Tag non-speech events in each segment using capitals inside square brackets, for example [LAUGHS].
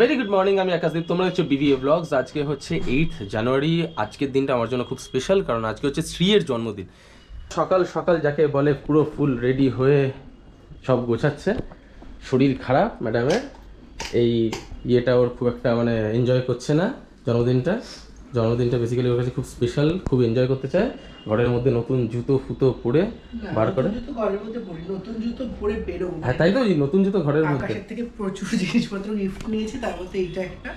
Very good morning আমি আকাশদীপ। তোমরা হচ্ছে বিবি ব্লগস আজকে হচ্ছে এইট জানুয়ারি আজকের দিনটা আমার জন্য খুব স্পেশাল কারণ আজকে হচ্ছে শ্রীয়ের জন্মদিন। সকাল সকাল যাকে বলে পুরো ফুল রেডি হয়ে সব গোছাচ্ছে। শরীর খারাপ ম্যাডামের এই ইয়েটা ওর খুব একটা মানে এনজয় করছে না জন্মদিনটা। জন্মদিনটা বেসিক্যালি ওর কাছে খুব স্পেশাল খুব এনজয় করতে চায়। ঘরের মধ্যে নতুন জুতো ফুতো পরে বার করে। নতুন জুতো ঘরের মধ্যে পরি নতুন জুতো পরে বেরোবো। হ্যাঁ তাই তো নতুন জুতো ঘরের মধ্যে। আকাশের থেকে প্রচুর জিনিসপত্র গিফট নিয়েছি তার মধ্যে এইটা একটা।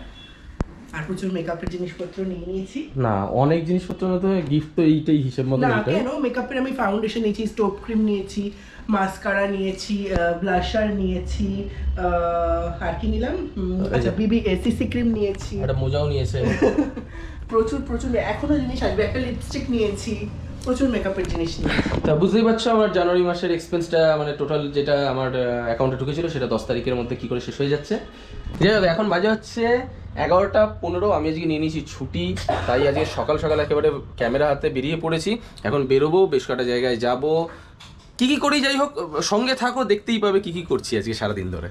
আর প্রচুর মেকআপের জিনিসপত্র নিয়ে নিয়েছি। না অনেক মধ্যে গিফট তো এইটাই হিসেব মতো না কেন? মেকআপের আমি ফাউন্ডেশন নিয়েছি স্টোভ ক্রিম নিয়েছি মাস্কারা নিয়েছি ব্লাশার নিয়েছি আর কি নিলাম? আচ্ছা বিবি সিসি ক্রিম নিয়েছি। একটা মোজাও নিয়েছে। [LAUGHS] প্রচুর প্রচুর এখনও জিনিস আসবে একটা লিপস্টিক নিয়েছি। প্রচুর মেকআপের জিনিস নিয়েছি তা বুঝতেই পারছ আমার জানুয়ারি মাসের এক্সপেন্সটা মানে টোটাল যেটা আমার অ্যাকাউন্টে ঢুকেছিল সেটা দশ তারিখের মধ্যে কি করে শেষ হয়ে যাচ্ছে। যাই হোক এখন বাজে হচ্ছে এগারোটা পনেরো আমি আজকে নিয়ে নিয়েছি ছুটি তাই আজকে সকাল সকাল একেবারে ক্যামেরা হাতে বেরিয়ে পড়েছি। এখন বেরোবো বেশ কটা জায়গায় যাব। কি কি করি যাই হোক সঙ্গে থাকো দেখতেই পাবে কি কি করছি আজকে সারাদিন ধরে।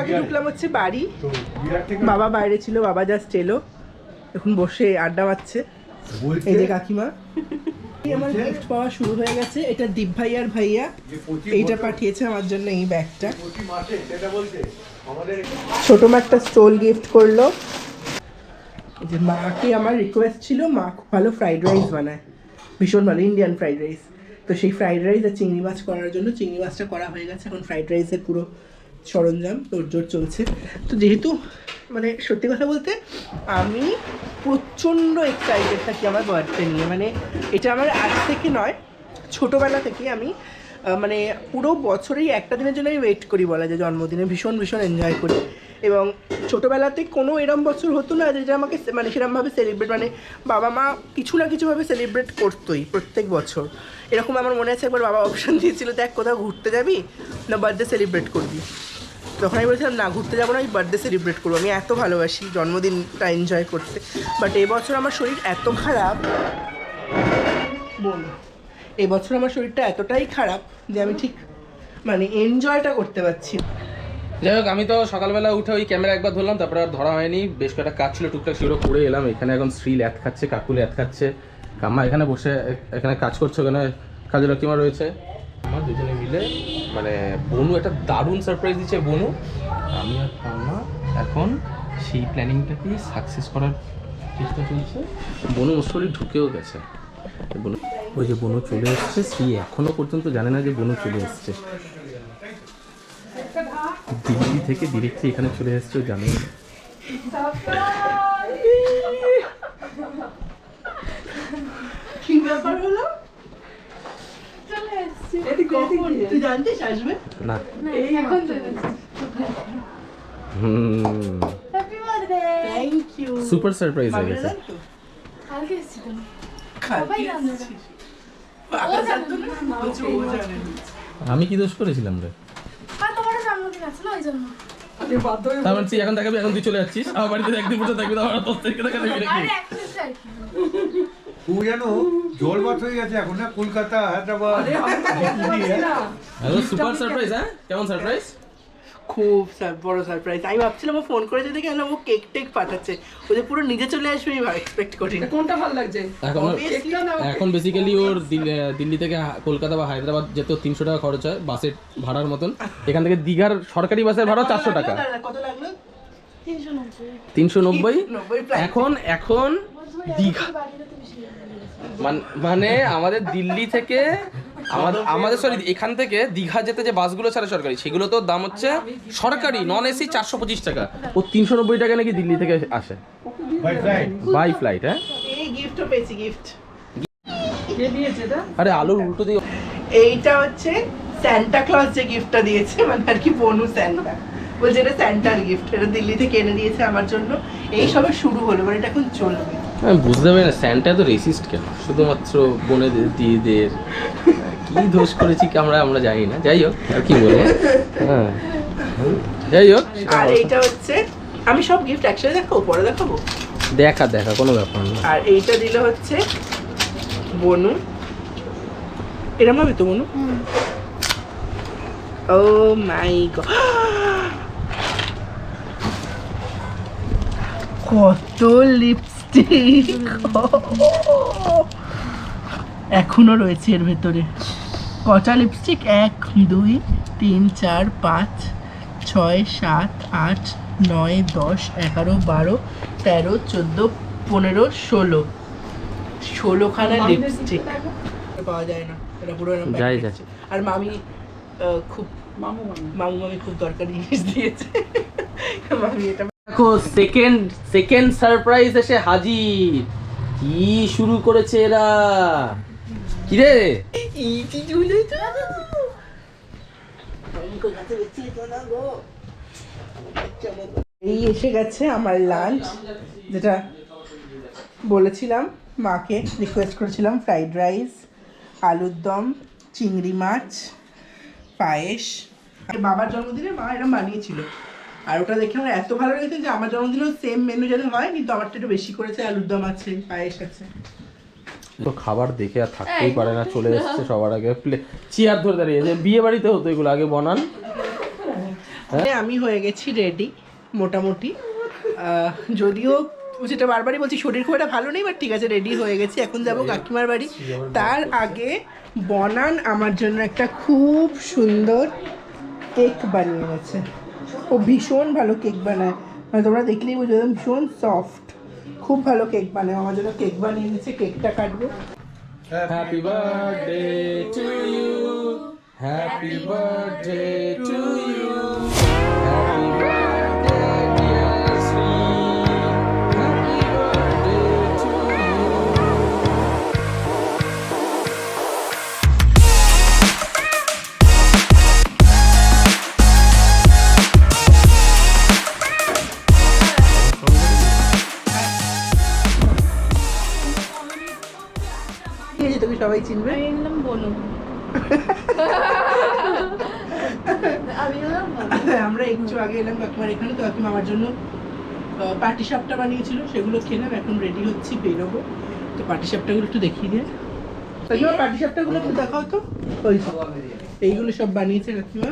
আগে ঢুকলাম হচ্ছে বাড়ি। বাবা বাইরে ছিল বাবা জাস্ট এলো। এখন বসে আড্ডা মারছে। এই যে কাকিমা। আমার গিফট পাওয়া শুরু হয়ে গেছে। এটা দীপ ভাই আর ভাইয়া এইটা পাঠিয়েছে আমার জন্য এই ব্যাগটা। ছোট মা একটা স্টোল গিফট করল। যে মাকে আমার রিকোয়েস্ট ছিল মা খুব ভালো ফ্রাইড রাইস বানায়। ভীষণ ভালো ইন্ডিয়ান ফ্রাইড রাইস তো সেই ফ্রাইড রাইস আর চিংড়ি মাছ করার জন্য চিংড়ি মাছটা করা হয়ে গেছে। এখন ফ্রাইড রাইসের পুরো সরঞ্জাম তোড়জোড় চলছে। তো যেহেতু মানে সত্যি কথা বলতে, আমি প্রচণ্ড এক্সাইটেড থাকি আমার বার্থডে নিয়ে। মানে এটা আমার আজ থেকে নয়, ছোটোবেলা থেকে আমি মানে পুরো বছরেই একটা দিনের জন্য আমি ওয়েট করি বলা যায়, জন্মদিনে ভীষণ ভীষণ এনজয় করি। এবং ছোটোবেলাতে কোনো এরম বছর হতো না যেটা আমাকে মানে সেরমভাবে সেলিব্রেট মানে বাবা মা কিছু না কিছুভাবে সেলিব্রেট করতোই প্রত্যেক বছর। এরকম আমার মনে আছে, একবার বাবা অপশান দিয়েছিল, দেখ কোথাও ঘুরতে যাবি? না বার্থডে সেলিব্রেট করবি? তখন আমি বলেছিলাম, না, ঘুরতে যাব না, আমি বার্থডে সেলিব্রেট করব। আমি এত ভালোবাসি জন্মদিনটা এনজয় করতে। বাট এবছর আমার শরীর এত খারাপ। বল এবছর আমার শরীরটা এতটাই খারাপ যে আমি ঠিক মানে এনজয়টা করতে পারছি যাই হোক, আমি তো সকালবেলা উঠে ওই ক্যামেরা একবার ধরলাম, তারপরে আর ধরা হয়নি। বেশ কয়েকটা কাজ ছিল, টুকটাক সেগুলো করে এলাম। এখানে এখন শ্রী ল্যাথ খাচ্ছে কাকুল ল্যাথ খাচ্ছে। কাম্মা, এখানে বসে এখানে কাজ করছে, ওখানে কাজের রকিমা রয়েছে। আমার দুজনে মিলে মানে বনু একটা দারুণ সারপ্রাইজ দিচ্ছে বনু। আমি আর কাম্মা এখন সেই প্ল্যানিংটাকেই সাকসেস করার চেষ্টা চলছে। বনু ওর ঢুকেও গেছে। বনু ওই যে বনু চলে এসছে শ্রী এখনও পর্যন্ত জানে না যে বনু চলে এসছে। দিল্লি থেকে ডিরেক্টলি এখানে চলে এসছে ও জানে না। কি ব্যাপার হলো? সুপার সারপ্রাইজ হয়ে গেছে আমি কি দোষ করেছিলাম রে? আর তোমারও জন্মদিন আছে না ওই জন্য মানে তুই এখন দেখাবি, এখন তুই চলে যাচ্ছিস? আমার বাড়িতে একদিন বসে থাকবি তো আমার তোর থেকে দেখাবি তুমি জানো জলবাত হয়ে গেছে এখন না কলকাতা হায়দ্রাবাদ। সুপার সারপ্রাইজ হ্যাঁ? কেমন সারপ্রাইজ? খুব বড় সারপ্রাইজ। আমি ভাবছিলাম ও ফোন করেছে দেখে কেন ও কেক টেক পাঠাচ্ছে। ও যে পুরো নিজে চলে আসবে আমি এক্সপেক্ট করি কোনটা ভালো লাগছে? এখন এখন বেসিক্যালি ওর দিল্লি দিল্লি থেকে কলকাতা বা হায়দ্রাবাদ যেতে তিনশো টাকা খরচ হয় বাসের ভাড়ার মতন। এখান থেকে দীঘার সরকারি বাসের ভাড়া চারশো টাকা। কত লাগল? তিনশো নব্বই। তিনশো নব্বই নব্বই এখন এখন দীঘা। মান- মানে আমাদের দিল্লি থেকে আমাদের আমাদের সরি এখান থেকে দীঘা যেতে যে বাসগুলো ছাড়ে সরকারি সেগুলো তো দাম হচ্ছে সরকারি নন এসি চারশো পঁচিশ টাকা। ও তিনশো নব্বই টাকা নাকি দিল্লি থেকে আসে? বাই ফ্লাইট হ্যাঁ? গিফটও পেয়েছি গিফট কে দিয়েছে এটা? আরে আলুর উল্টো দিয়ে এইটা হচ্ছে স্যান্টা ক্লজ যে গিফটটা দিয়েছে মানে আর কি বনু স্যান্টা বলছে এটা স্যান্টার গিফট এটা দিল্লি থেকে এনে দিয়েছে আমার জন্য। এই সবে শুরু হলো মানে এটা এখন চলবে। আমি বুঝতে পারি না স্যান্টা তো রেসিস্ট কেন? শুধুমাত্র বোনেদের দিদিদের কি দোষ করেছি কি আমরা আমরা জানি না। যাই হোক আর কি বলব? হ্যাঁ। যাই হোক আর। এইটা হচ্ছে আমি সব গিফট একসাথে দেখাবো পরে দেখাবো? দেখা দেখা কোনো ব্যাপার না। আর এইটা দিল হচ্ছে বনু। এরম হবে তো বনু? ও মাই গড কত লিপস্টিক এখনও রয়েছে এর ভেতরে। কটা লিপস্টিক এক দুই তিন চার পাঁচ ছয় সাত আট নয় দশ এগারো বারো তেরো চোদ্দ পনেরো ষোলো। ষোলোখানা লিপস্টিক পাওয়া যায় না। এটা পুরো। আর মামি খুব মামু মামু। মামু মামি খুব দরকারি জিনিস দিয়েছে। মামি এটা দেখো সেকেন্ড সেকেন্ড সারপ্রাইজ এসে হাজির। কি শুরু করেছে এরা? কি রে এই এসে গেছে আমার লাঞ্চ যেটা বলেছিলাম, মাকে রিকোয়েস্ট করেছিলাম ফ্রাইড রাইস আলুর দম, চিংড়ি মাছ, পায়েস। বাবার জন্মদিনে মা এরকম বানিয়েছিল। আর ওটা দেখে আমার এত ভালো লেগেছে যে আমার জন্মদিনেও সেম মেনু যেন হয় কিন্তু আমারটা একটু বেশি করেছে আলুর দম আছে পায়েস আছে। তো খাবার দেখে আর থাকতেই পারে না চলে এসেছে সবার আগে। প্লে চেয়ার ধরে দাঁড়িয়েছে বিয়ে বাড়িতে হতো এগুলো আগে বনান। আমি হয়ে গেছি রেডি মোটামুটি। যদিও যেটা বারবারই বলছি শরীর খুব একটা ভালো নেই বাট ঠিক আছে রেডি হয়ে গেছি। এখন যাব কাকিমার বাড়ি। তার আগে বনান আমার জন্য একটা খুব সুন্দর কেক বানিয়ে গেছে ও ভীষণ ভালো কেক বানায় মানে তোমরা দেখলেই বুঝবে একদম ভীষণ সফট খুব ভালো কেক বানায় আমার জন্য কেক বানিয়ে এনেছে কেকটা কাটবো happy birthday to you happy birthday to আছে তুমি সবাই চিনবে। আমি এলাম বনু আমি আমরা একটু আগে এলাম কাকিমার এখানে তো কাকিমা আমার জন্য পাটি সাপটা বানিয়েছিল সেগুলো খেলাম এখন রেডি হচ্ছি বেরোবো। তো পাটি সাপটাগুলো একটু দেখিয়ে দিয়ে? কাকিমা পাটি সাপটাগুলো একটু দেখাও তো। ওই। এইগুলো সব বানিয়েছে কাকিমা।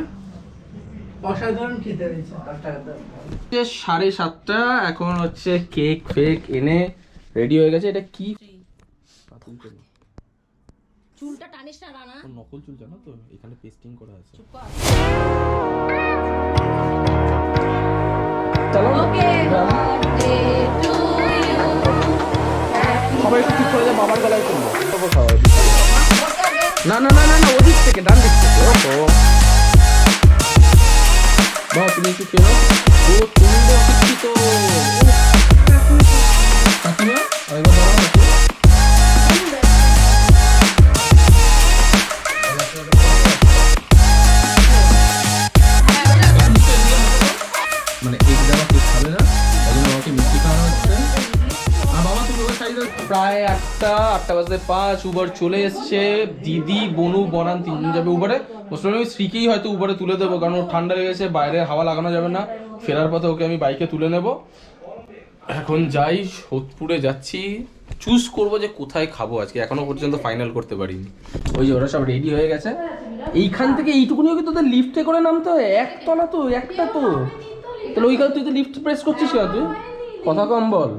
অসাধারণ খেতে হয়েছে। সাড়ে সাতটা এখন হচ্ছে কেক ফেক এনে রেডি হয়ে গেছে। এটা কি। চুলটা টানিস না রানা। ও নকল চুল জানো তো? এখানে পেস্টিং করা আছে। চলো। ওকে সবাই একটু ঠিক করে যা বাবার গলায় খাওয়া না না না না না ওদিক থেকে ডান দিক থেকে। ওহো। বাবা তুমি একটু খেলো ও তুমি তো। অশিক্ষিত আটটা আটটা বাজতে পাঁচ উবার চলে এসছে। দিদি, বনু, বনান তিনজন যাবে উবারে মোস্টলি শ্রীকেই হয়তো উবারে তুলে দেবো, কারণ ওর ঠান্ডা লেগেছে বাইরে হাওয়া লাগানো যাবে না। ফেরার পথে ওকে আমি বাইকে তুলে নেব। এখন যাই, সোদপুরে যাচ্ছি। চুজ করব যে কোথায় খাব আজকে। এখনও পর্যন্ত ফাইনাল করতে পারিনি। ওই যে ওরা সব রেডি হয়ে গেছে। এইখান থেকে এইটুকুনিও কি তোদের লিফটে করে নামতে হয়? একতলা তো, একটা তো। তাহলে ওইখানে তুই তো লিফট প্রেস করছিস তুই? কথা কম বল।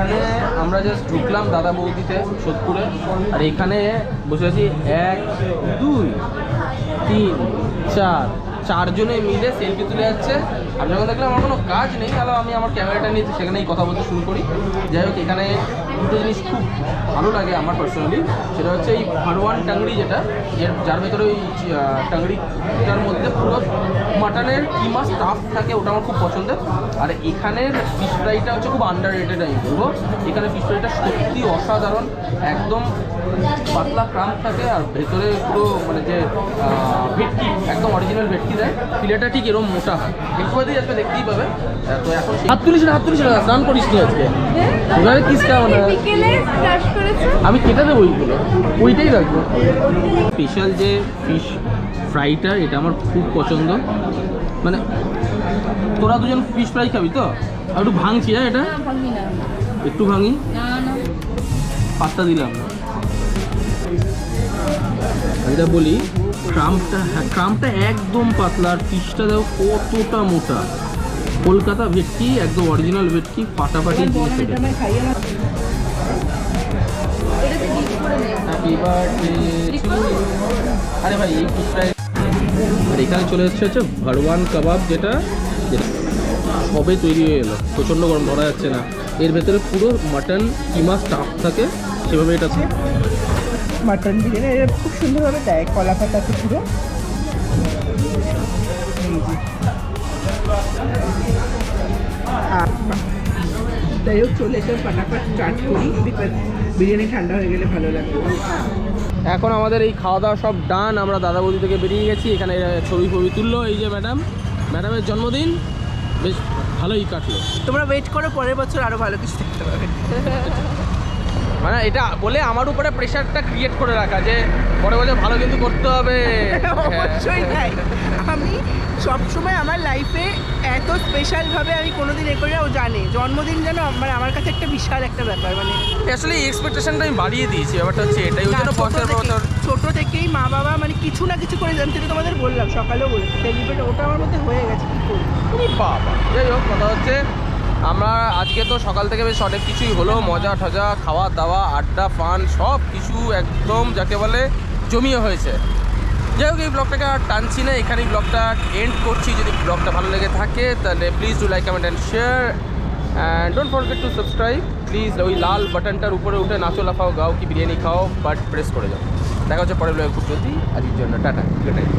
এখানে আমরা জাস্ট ঢুকলাম দাদা বৌদিতে সোদপুরে। আর এখানে বসে আছি এক, দুই, তিন, চার চারজনে মিলে সেলফি তুলে যাচ্ছে। আমি যখন দেখলাম আমার কোনো কাজ নেই, তাহলে আমি আমার ক্যামেরাটা নিয়ে সেখানেই কথা বলতে শুরু করি। যাই হোক, এখানে দুটো জিনিস খুব ভালো লাগে আমার পার্সোনালি সেটা হচ্ছে এই ভারওয়ান টাংড়ি যেটা যার ভেতরে ওই টাংড়িটার মধ্যে পুরো মাটনের কিমা স্টাফ থাকে, ওটা আমার খুব পছন্দের। আর এখানের ফিশ ফ্রাইটা হচ্ছে খুব আন্ডার রেটেড আমি বলব। এখানে ফিশ ফ্রাইটা সত্যি অসাধারণ, একদম পাতলা ক্রাম থাকে আর ভেতরে পুরো মানে যে ভেটকি একদম অরিজিনাল ভেটকি দেয় ফিলেটা ঠিক এরকম মোটা হয়। একটু বাদেই আজকে দেখতেই পাবে। তো এখন হাত তুলিস না হাত তুলিস না স্নান করিস নি আজকে। এবারে কিস বিকেলে আমি কেটে দেবো ওইগুলো। ওইটাই রাখব। স্পেশাল যে ফিশ ফ্রাইটা এটা আমার খুব পছন্দ। মানে তোরা দুজন ফিশ ফ্রাই খাবি তো? আর একটু ভাঙছি হ্যাঁ এটা? একটু ভাঙি। না দিলাম। যা বলি ট্রাম্পটা হ্যাঁ ট্রাম্পটা একদম পাতলা আর পিসটা দেখো কতটা মোটা। কলকাতা ভেটকি একদম অরিজিনাল ভেটকি ফাটাফাটি জিনিস এটা এটা বার্থডে আরে ভাই এই আর এখানে চলে এসেছে হচ্ছে ভারওয়ান কাবাব যেটা সবে তৈরি হয়ে এলো। প্রচণ্ড গরম ধরা যাচ্ছে না। এর ভেতরে পুরো মাটন কিমা স্টাফ থাকে সেভাবে এটা মাটন বিরিয়ানি এটা খুব সুন্দরভাবে দেয় কলা পাতাতে পুরো। যাই হোক চলে এসে ফাটাফাট স্টার্ট করি। বিকজ বিরিয়ানি ঠান্ডা হয়ে গেলে ভালো লাগবে এখন আমাদের এই খাওয়া দাওয়া সব ডান আমরা দাদা বৌদি থেকে বেরিয়ে গেছি এখানে ছবি ফবি তুললো এই যে ম্যাডাম ম্যাডামের জন্মদিন বেশ ভালোই কাটলো। তোমরা ওয়েট করো পরের বছর আরও ভালো কিছু দেখতে পাবে। মানে এটা বলে আমার উপরে প্রেশারটা ক্রিয়েট করে রাখা যে পরে বছর ভালো কিন্তু করতে হবে। [LAUGHS] অবশ্যই তাই আমি সবসময় আমার লাইফে এত স্পেশালভাবে আমি কোনোদিন এ করি ও জানে। জন্মদিন যেন মানে আমার কাছে একটা বিশাল একটা ব্যাপার মানে আসলে এক্সপেকটেশনটা আমি বাড়িয়ে দিয়েছি। ব্যাপারটা হচ্ছে এটাই ওই জন্য বছর বছর ছোট থেকেই মা বাবা মানে কিছু না কিছু করে জানতে তোমাদের বললাম সকালেও বলেছি সেলিব্রেট ওটা আমার মধ্যে হয়ে গেছে কি ওরে বাবা যাই হোক কথা হচ্ছে আমরা আজকে তো সকাল থেকে বেশ অনেক কিছুই হলো। মজা টজা খাওয়া দাওয়া, আড্ডা, ফান, সব কিছু একদম যাকে বলে জমিয়ে হয়েছে। যাই হোক, এই ব্লগটাকে আর টানছি না। এখানেই ব্লগটা এন্ড করছি। যদি ব্লগটা ভালো লেগে থাকে, তাহলে please do like comment and share and don't forget to subscribe please ওই লাল বাটনটার উপরে উঠে নাচো, লাফাও, গাও, কি বিরিয়ানি খাও বাট প্রেস করে যাও। দেখা হচ্ছে পরের ব্লগে খুব জলদি, আজকের জন্য, টাটা গুড নাইট